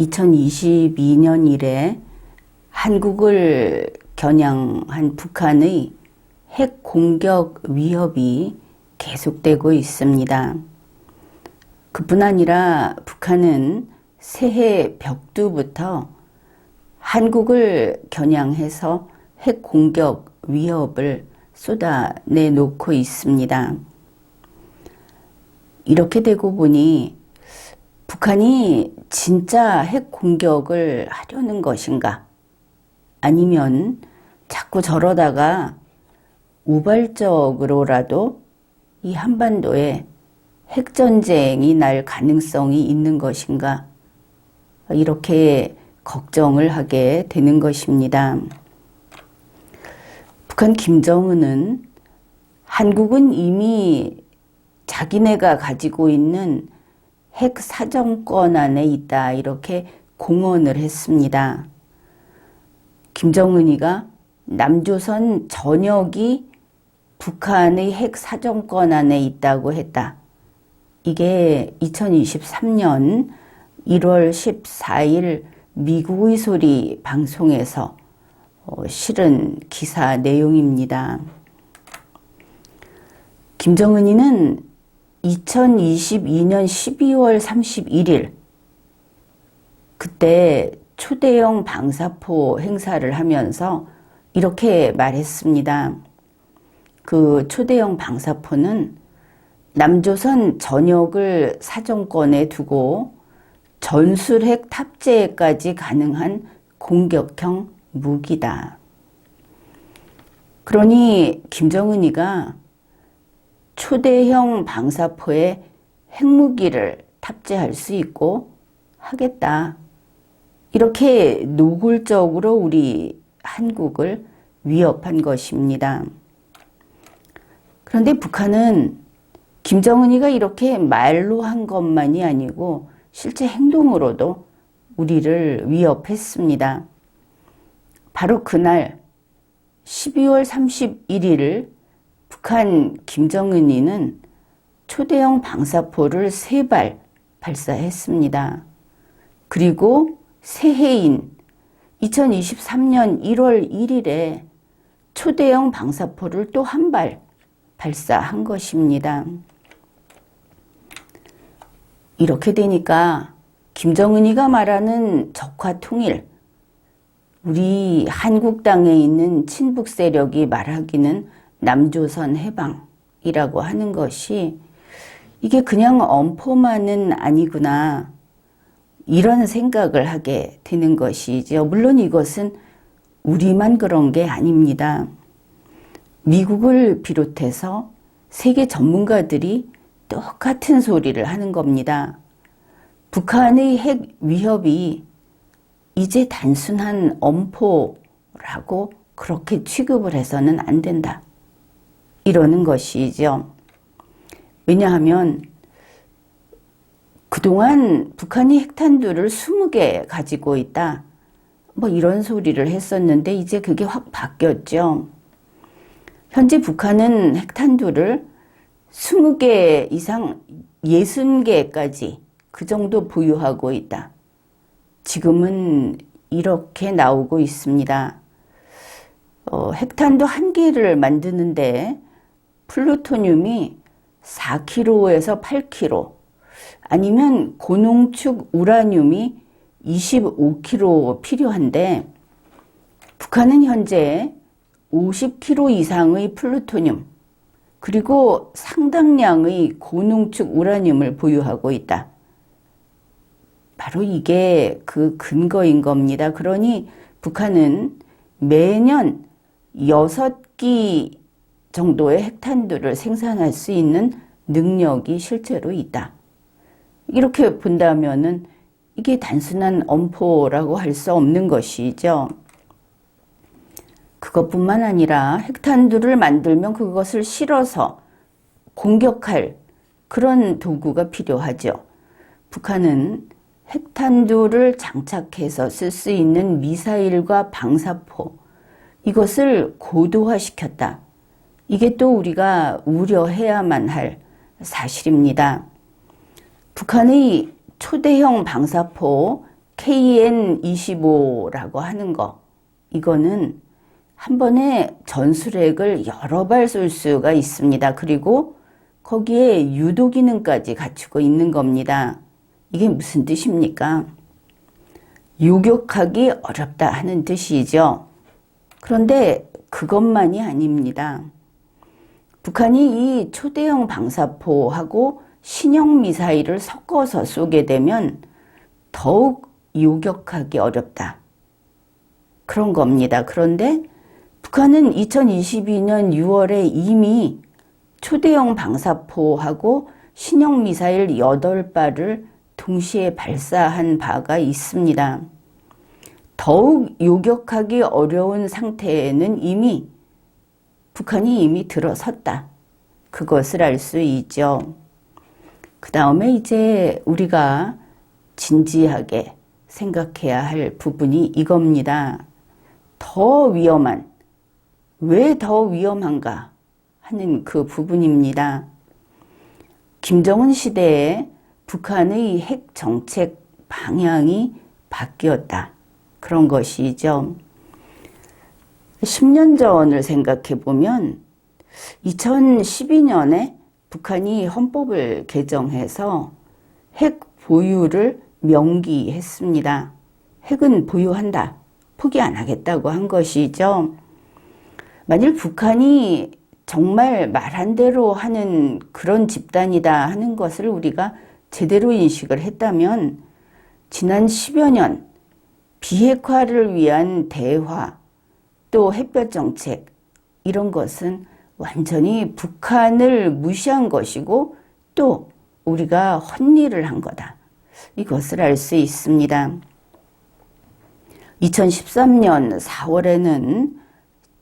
2022년 이래 한국을 겨냥한 북한의 핵 공격 위협이 계속되고 있습니다. 그뿐 아니라 북한은 새해 벽두부터 한국을 겨냥해서 핵 공격 위협을 쏟아내 놓고 있습니다. 이렇게 되고 보니 북한이 진짜 핵 공격을 하려는 것인가? 아니면 자꾸 저러다가 우발적으로라도 이 한반도에 핵전쟁이 날 가능성이 있는 것인가? 이렇게 걱정을 하게 되는 것입니다. 북한 김정은은 한국은 이미 자기네가 가지고 있는 핵 사정권 안에 있다 이렇게 공언을 했습니다. 김정은이가 남조선 전역이 북한의 핵 사정권 안에 있다고 했다. 이게 2023년 1월 14일 미국의 소리 방송에서 어, 실은 기사 내용입니다. 김정은이는 2022년 12월 31일 그때 초대형 방사포 행사를 하면서 이렇게 말했습니다. 그 초대형 방사포는 남조선 전역을 사정권에 두고 전술핵 탑재까지 가능한 공격형 무기다. 그러니 김정은이가 초대형 방사포에 핵무기를 탑재할 수 있고 하겠다. 이렇게 노골적으로 우리 한국을 위협한 것입니다. 그런데 북한은 김정은이가 이렇게 말로 한 것만이 아니고 실제 행동으로도 우리를 위협했습니다. 바로 그날 12월 31일 북한 김정은이는 초대형 방사포를 세 발 발사했습니다. 그리고 새해인 2023년 1월 1일에 초대형 방사포를 또 한 발 발사한 것입니다. 이렇게 되니까 김정은이가 말하는 적화 통일, 우리 한국 땅에 있는 친북 세력이 말하기는 남조선 해방이라고 하는 것이 이게 그냥 엄포만은 아니구나. 이런 생각을 하게 되는 것이죠. 물론 이것은 우리만 그런 게 아닙니다. 미국을 비롯해서 세계 전문가들이 똑같은 소리를 하는 겁니다. 북한의 핵 위협이 이제 단순한 엄포라고 그렇게 취급을 해서는 안 된다. 이러는 것이죠. 왜냐하면 그동안 북한이 핵탄두를 20개 가지고 있다. 뭐 이런 소리를 했었는데 이제 그게 확 바뀌었죠. 현재 북한은 핵탄두를 20개 이상 60개까지 그 정도 보유하고 있다. 지금은 이렇게 나오고 있습니다. 어, 핵탄두 한 개를 만드는데 플루토늄이 4kg에서 8kg 아니면 고농축 우라늄이 25kg 필요한데 북한은 현재 50kg 이상의 플루토늄 그리고 상당량의 고농축 우라늄을 보유하고 있다. 바로 이게 그 근거인 겁니다. 그러니 북한은 매년 6기 정도의 핵탄두를 생산할 수 있는 능력이 실제로 있다. 이렇게 본다면은 이게 단순한 엄포라고 할 수 없는 것이죠. 그것뿐만 아니라 핵탄두를 만들면 그것을 실어서 공격할 그런 도구가 필요하죠. 북한은 핵탄두를 장착해서 쓸 수 있는 미사일과 방사포, 이것을 고도화시켰다. 이게 또 우리가 우려해야만 할 사실입니다. 북한의 초대형 방사포 KN25라고 하는 거. 이거는 한 번에 전술핵을 여러 발 쏠 수가 있습니다. 그리고 거기에 유도 기능까지 갖추고 있는 겁니다. 이게 무슨 뜻입니까? 요격하기 어렵다 하는 뜻이죠. 그런데 그것만이 아닙니다. 북한이 이 초대형 방사포하고 신형 미사일을 섞어서 쏘게 되면 더욱 요격하기 어렵다. 그런 겁니다. 그런데 북한은 2022년 6월에 이미 초대형 방사포하고 신형 미사일 8발을 동시에 발사한 바가 있습니다. 더욱 요격하기 어려운 상태에는 이미 북한이 이미 들어섰다. 그것을 알 수 있죠. 그 다음에 이제 우리가 진지하게 생각해야 할 부분이 이겁니다. 더 위험한, 왜 더 위험한가 하는 그 부분입니다. 김정은 시대에 북한의 핵 정책 방향이 바뀌었다. 그런 것이죠. 10년 전을 생각해 보면 2012년에 북한이 헌법을 개정해서 핵 보유를 명기했습니다. 핵은 보유한다. 포기 안 하겠다고 한 것이죠. 만일 북한이 정말 말한 대로 하는 그런 집단이다 하는 것을 우리가 제대로 인식을 했다면 지난 10여 년 비핵화를 위한 대화 또 햇볕 정책 이런 것은 완전히 북한을 무시한 것이고 또 우리가 헛일을 한 거다. 이것을 알 수 있습니다. 2013년 4월에는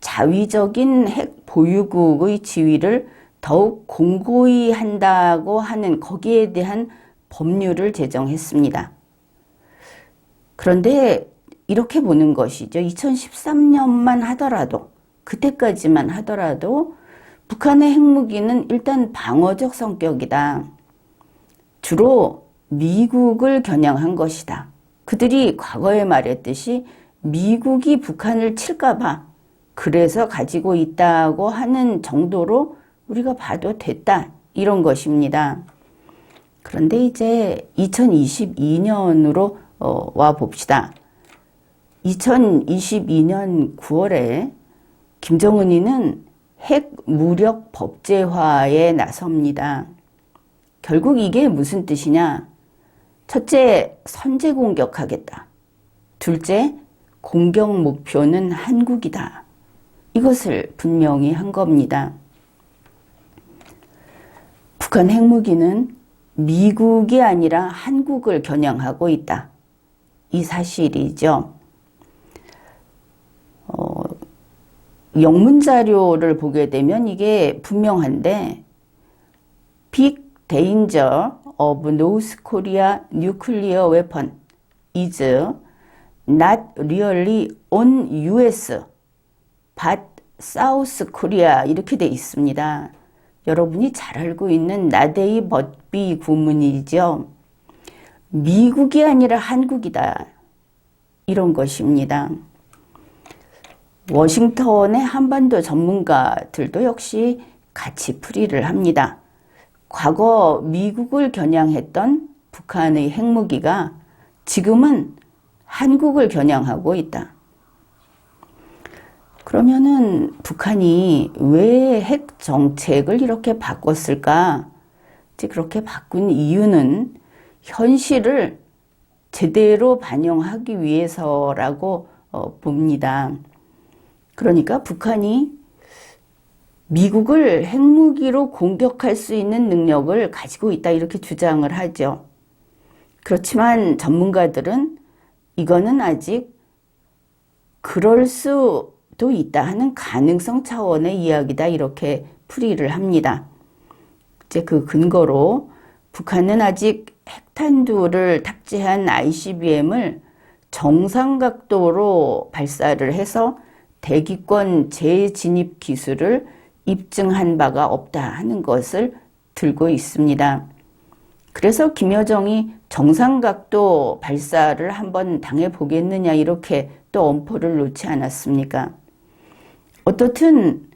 자위적인 핵 보유국의 지위를 더욱 공고히 한다고 하는 거기에 대한 법률을 제정했습니다. 그런데 이렇게 보는 것이죠. 2013년만 하더라도, 그때까지만 하더라도 북한의 핵무기는 일단 방어적 성격이다. 주로 미국을 겨냥한 것이다. 그들이 과거에 말했듯이 미국이 북한을 칠까봐 그래서 가지고 있다고 하는 정도로 우리가 봐도 됐다. 이런 것입니다. 그런데 이제 2022년으로 어, 와 봅시다. 2022년 9월에 김정은이는 핵 무력 법제화에 나섭니다. 결국 이게 무슨 뜻이냐? 첫째, 선제 공격하겠다. 둘째, 공격 목표는 한국이다. 이것을 분명히 한 겁니다. 북한 핵무기는 미국이 아니라 한국을 겨냥하고 있다. 이 사실이죠. 영문 자료를 보게 되면 이게 분명한데 Big Danger of North Korea Nuclear Weapon is not really on US but South Korea 이렇게 돼 있습니다. 여러분이 잘 알고 있는 나데이 벗비 구문이죠. 미국이 아니라 한국이다. 이런 것입니다. 워싱턴의 한반도 전문가들도 역시 같이 풀이를 합니다. 과거 미국을 겨냥했던 북한의 핵무기가 지금은 한국을 겨냥하고 있다. 그러면은 북한이 왜 핵 정책을 이렇게 바꿨을까? 그렇게 바꾼 이유는 현실을 제대로 반영하기 위해서라고 어, 봅니다. 그러니까 북한이 미국을 핵무기로 공격할 수 있는 능력을 가지고 있다 이렇게 주장을 하죠. 그렇지만 전문가들은 이거는 아직 그럴 수도 있다 하는 가능성 차원의 이야기다 이렇게 풀이를 합니다. 이제 그 근거로 북한은 아직 핵탄두를 탑재한 ICBM을 정상각도로 발사를 해서 대기권 재진입 기술을 입증한 바가 없다 하는 것을 들고 있습니다. 그래서 김여정이 정상각도 발사를 한번 당해 보겠느냐 이렇게 또 엄포를 놓지 않았습니까? 어떻든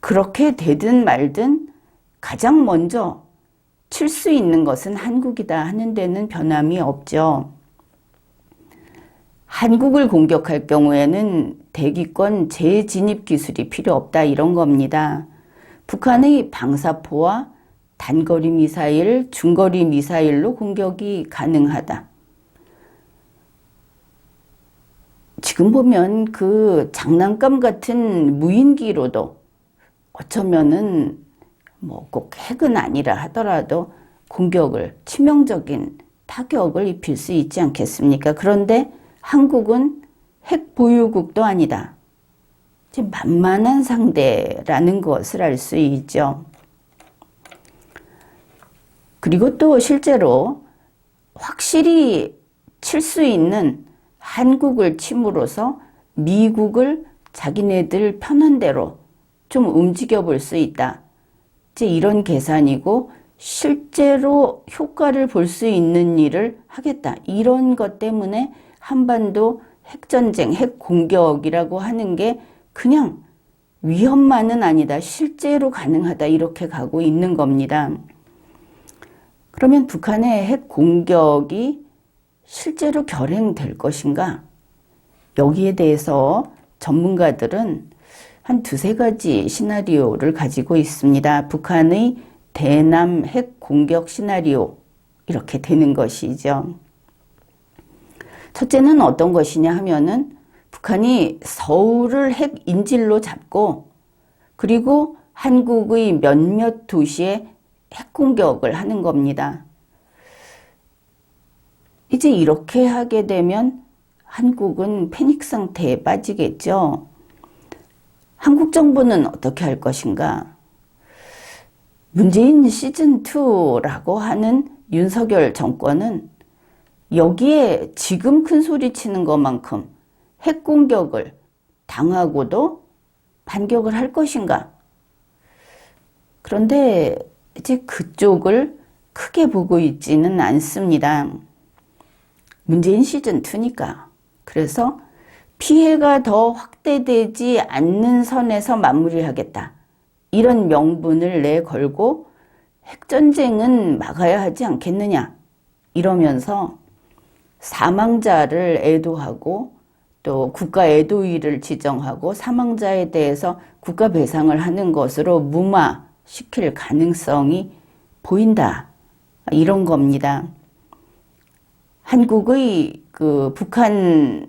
그렇게 되든 말든 가장 먼저 칠 수 있는 것은 한국이다 하는 데는 변함이 없죠. 한국을 공격할 경우에는 대기권 재진입 기술이 필요 없다 이런 겁니다. 북한의 방사포와 단거리 미사일, 중거리 미사일로 공격이 가능하다. 지금 보면 그 장난감 같은 무인기로도 어쩌면은 뭐 꼭 핵은 아니라 하더라도 공격을 치명적인 타격을 입힐 수 있지 않겠습니까? 그런데 한국은 핵 보유국도 아니다. 만만한 상대라는 것을 알 수 있죠. 그리고 또 실제로 확실히 칠 수 있는 한국을 침으로써 미국을 자기네들 편한 대로 좀 움직여 볼 수 있다. 이제 이런 계산이고 실제로 효과를 볼 수 있는 일을 하겠다. 이런 것 때문에 한반도 핵전쟁, 핵공격이라고 하는 게 그냥 위험만은 아니다. 실제로 가능하다. 이렇게 가고 있는 겁니다. 그러면 북한의 핵 공격이 실제로 결행될 것인가? 여기에 대해서 전문가들은 한 두세 가지 시나리오를 가지고 있습니다. 북한의 대남 핵 공격 시나리오. 이렇게 되는 것이죠. 첫째는 어떤 것이냐 하면은 북한이 서울을 핵 인질로 잡고 그리고 한국의 몇몇 도시에 핵 공격을 하는 겁니다. 이제 이렇게 하게 되면 한국은 패닉 상태에 빠지겠죠. 한국 정부는 어떻게 할 것인가? 문재인 시즌2라고 하는 윤석열 정권은 여기에 지금 큰 소리 치는 것만큼 핵 공격을 당하고도 반격을 할 것인가? 그런데 이제 그쪽을 크게 보고 있지는 않습니다. 문재인 시즌2니까. 그래서 피해가 더 확대되지 않는 선에서 마무리하겠다. 이런 명분을 내걸고 핵전쟁은 막아야 하지 않겠느냐. 이러면서 사망자를 애도하고 또 국가 애도일을 지정하고 사망자에 대해서 국가 배상을 하는 것으로 무마시킬 가능성이 보인다. 이런 겁니다. 한국의 그 북한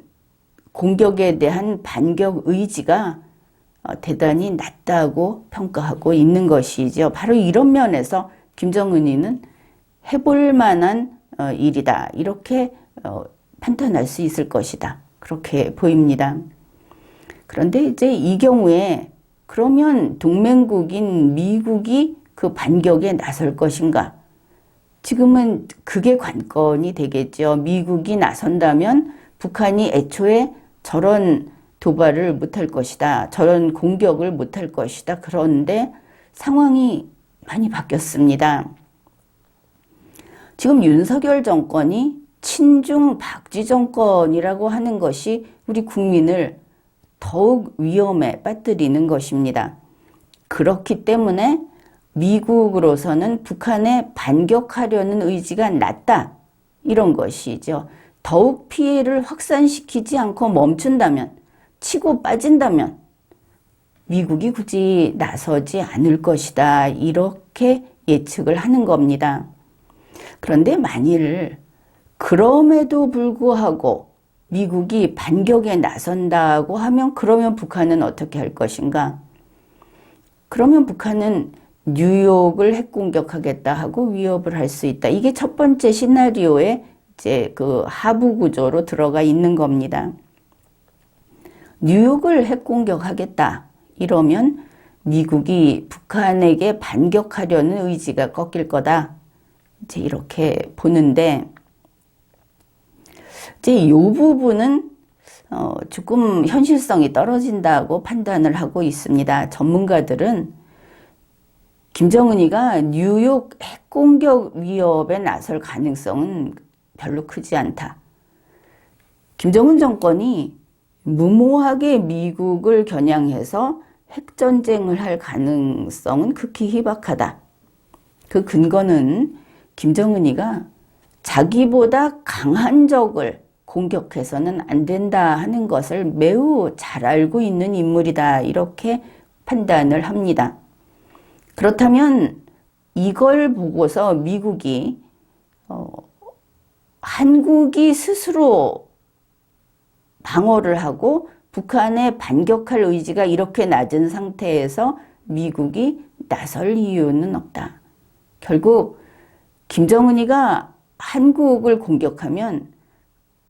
공격에 대한 반격 의지가 어, 대단히 낮다고 평가하고 있는 것이죠. 바로 이런 면에서 김정은이는 해볼 만한 어, 일이다. 이렇게 어, 판단할 수 있을 것이다. 그렇게 보입니다. 그런데 이제 이 경우에 그러면 동맹국인 미국이 그 반격에 나설 것인가? 지금은 그게 관건이 되겠죠. 미국이 나선다면 북한이 애초에 저런 도발을 못할 것이다. 저런 공격을 못할 것이다. 그런데 상황이 많이 바뀌었습니다. 지금 윤석열 정권이 친중 박쥐 정권이라고 하는 것이 우리 국민을 더욱 위험에 빠뜨리는 것입니다. 그렇기 때문에 미국으로서는 북한에 반격하려는 의지가 낮다. 이런 것이죠. 더욱 피해를 확산시키지 않고 멈춘다면, 치고 빠진다면, 미국이 굳이 나서지 않을 것이다. 이렇게 예측을 하는 겁니다. 그런데 만일 그럼에도 불구하고 미국이 반격에 나선다고 하면 그러면 북한은 어떻게 할 것인가? 그러면 북한은 뉴욕을 핵 공격하겠다 하고 위협을 할 수 있다. 이게 첫 번째 시나리오에 이제 그 하부 구조로 들어가 있는 겁니다. 뉴욕을 핵 공격하겠다. 이러면 미국이 북한에게 반격하려는 의지가 꺾일 거다. 이제 이렇게 보는데 이제 이 부분은 어, 조금 현실성이 떨어진다고 판단을 하고 있습니다. 전문가들은 김정은이가 뉴욕 핵공격 위협에 나설 가능성은 별로 크지 않다. 김정은 정권이 무모하게 미국을 겨냥해서 핵전쟁을 할 가능성은 극히 희박하다. 그 근거는 김정은이가 자기보다 강한 적을 공격해서는 안 된다 하는 것을 매우 잘 알고 있는 인물이다. 이렇게 판단을 합니다. 그렇다면 이걸 보고서 미국이 어, 한국이 스스로 방어를 하고 북한에 반격할 의지가 이렇게 낮은 상태에서 미국이 나설 이유는 없다. 결국 김정은이가 한국을 공격하면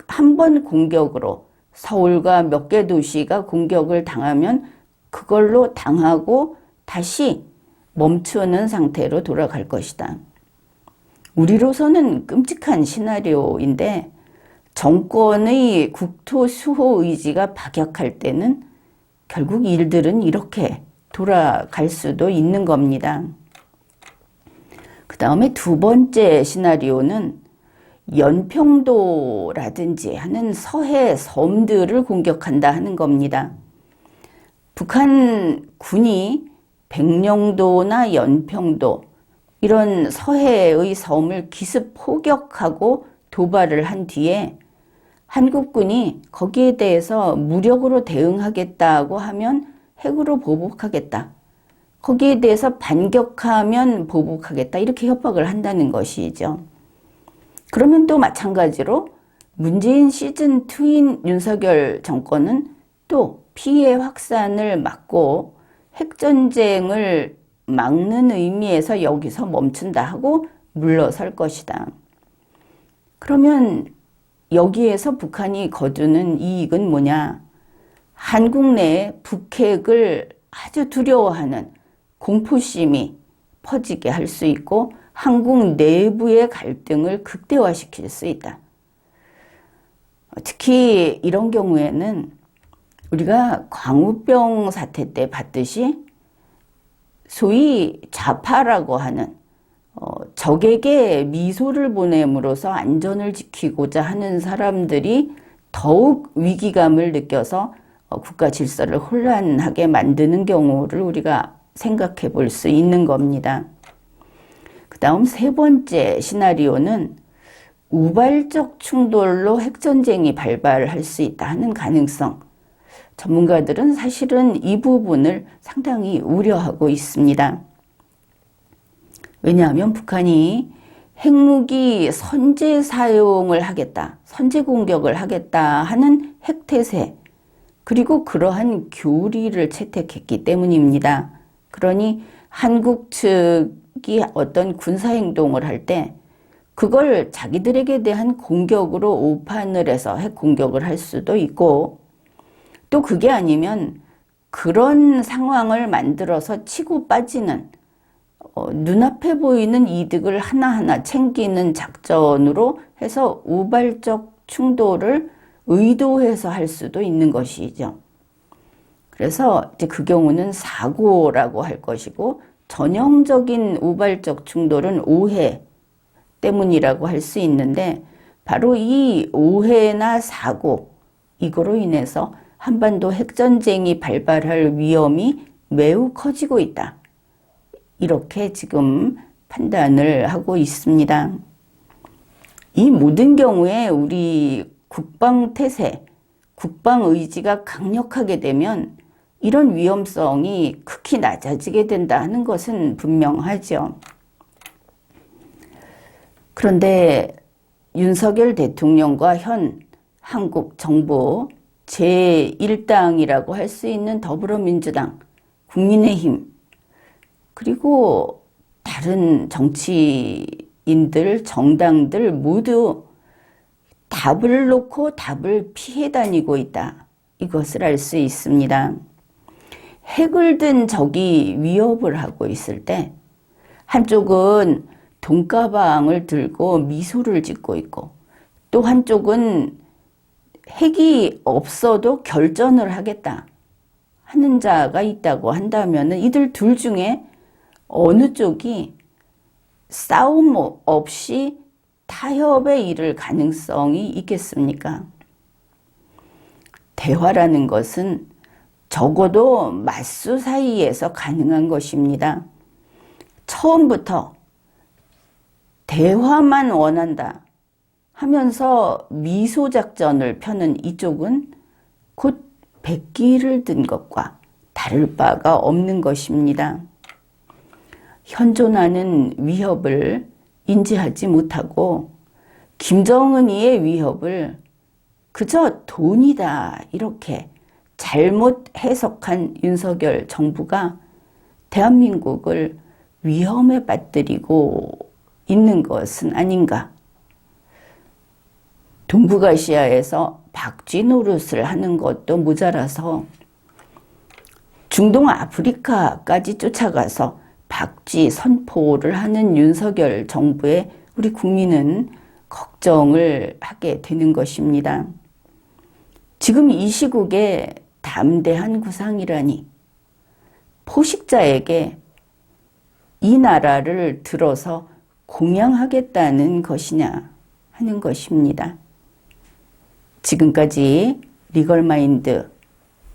한 번 공격으로 서울과 몇 개 도시가 공격을 당하면 그걸로 당하고 다시 멈추는 상태로 돌아갈 것이다. 우리로서는 끔찍한 시나리오인데 정권의 국토 수호 의지가 박약할 때는 결국 일들은 이렇게 돌아갈 수도 있는 겁니다. 그 다음에 두 번째 시나리오는 연평도라든지 하는 서해 섬들을 공격한다 하는 겁니다. 북한 군이 백령도나 연평도 이런 서해의 섬을 기습 포격하고 도발을 한 뒤에 한국군이 거기에 대해서 무력으로 대응하겠다고 하면 핵으로 보복하겠다. 거기에 대해서 반격하면 보복하겠다. 이렇게 협박을 한다는 것이죠. 그러면 또 마찬가지로 문재인 시즌 2인 윤석열 정권은 또 피해 확산을 막고 핵전쟁을 막는 의미에서 여기서 멈춘다 하고 물러설 것이다. 그러면 여기에서 북한이 거두는 이익은 뭐냐? 한국 내에 북핵을 아주 두려워하는 공포심이 퍼지게 할 수 있고 한국 내부의 갈등을 극대화시킬 수 있다. 특히 이런 경우에는 우리가 광우병 사태 때 봤듯이 소위 좌파라고 하는 어, 적에게 미소를 보냄으로써 안전을 지키고자 하는 사람들이 더욱 위기감을 느껴서 어, 국가 질서를 혼란하게 만드는 경우를 우리가 생각해 볼 수 있는 겁니다. 그 다음 세 번째 시나리오는 우발적 충돌로 핵전쟁이 발발할 수 있다는 가능성. 전문가들은 사실은 이 부분을 상당히 우려하고 있습니다. 왜냐하면 북한이 핵무기 선제 사용을 하겠다, 선제 공격을 하겠다 하는 핵태세, 그리고 그러한 교리를 채택했기 때문입니다. 그러니 한국 측 이 어떤 군사 행동을 할 때 그걸 자기들에게 대한 공격으로 오판을 해서 핵 공격을 할 수도 있고 또 그게 아니면 그런 상황을 만들어서 치고 빠지는 어, 눈앞에 보이는 이득을 하나하나 챙기는 작전으로 해서 우발적 충돌을 의도해서 할 수도 있는 것이죠. 그래서 이제 그 경우는 사고라고 할 것이고 전형적인 우발적 충돌은 오해 때문이라고 할 수 있는데 바로 이 오해나 사고 이거로 인해서 한반도 핵전쟁이 발발할 위험이 매우 커지고 있다. 이렇게 지금 판단을 하고 있습니다. 이 모든 경우에 우리 국방 태세, 국방 의지가 강력하게 되면 이런 위험성이 극히 낮아지게 된다 하는 것은 분명하죠. 그런데 윤석열 대통령과 현 한국 정부 제1당이라고 할 수 있는 더불어민주당, 국민의힘, 그리고 다른 정치인들, 정당들 모두 답을 놓고 답을 피해 다니고 있다. 이것을 알 수 있습니다. 핵을 든 적이 위협을 하고 있을 때 한쪽은 돈가방을 들고 미소를 짓고 있고 또 한쪽은 핵이 없어도 결전을 하겠다 하는 자가 있다고 한다면 이들 둘 중에 어느 쪽이 싸움 없이 타협에 이를 가능성이 있겠습니까? 대화라는 것은 적어도 맞수 사이에서 가능한 것입니다. 처음부터 대화만 원한다 하면서 미소 작전을 펴는 이쪽은 곧 백기를 든 것과 다를 바가 없는 것입니다. 현존하는 위협을 인지하지 못하고 김정은이의 위협을 그저 돈이다 이렇게 잘못 해석한 윤석열 정부가 대한민국을 위험에 빠뜨리고 있는 것은 아닌가. 동북아시아에서 박쥐 노릇을 하는 것도 모자라서 중동 아프리카까지 쫓아가서 박쥐 선포를 하는 윤석열 정부에 우리 국민은 걱정을 하게 되는 것입니다. 지금 이 시국에 담대한 구상이라니 포식자에게 이 나라를 들어서 공양하겠다는 것이냐 하는 것입니다. 지금까지 리걸마인드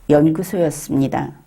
연구소였습니다.